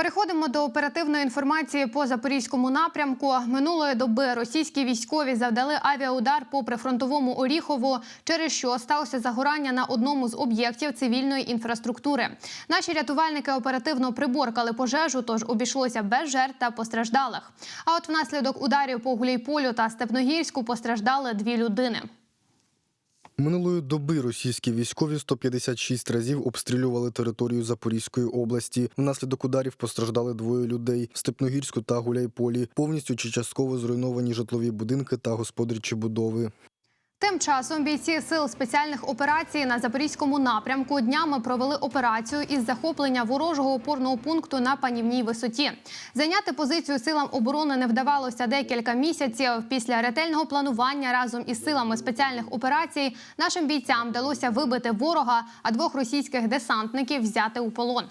Переходимо до оперативної інформації по запорізькому напрямку. Минулої доби російські військові завдали авіаудар по прифронтовому Оріхову, через що сталося загорання на одному з об'єктів цивільної інфраструктури. Наші рятувальники оперативно приборкали пожежу, тож обійшлося без жертв та постраждалих. А от внаслідок ударів по Гуляйполю та Степногірську постраждали дві людини. Минулої доби російські військові 156 разів обстрілювали територію Запорізької області. Внаслідок ударів постраждали двоє людей Степногірську та Гуляйполі. Повністю чи частково зруйновані житлові будинки та господарчі будови. Тим часом бійці сил спеціальних операцій на запорізькому напрямку днями провели операцію із захоплення ворожого опорного пункту на панівній висоті. Зайняти позицію силам оборони не вдавалося декілька місяців. Після ретельного планування разом із силами спеціальних операцій нашим бійцям вдалося вибити ворога, а двох російських десантників взяти у полон.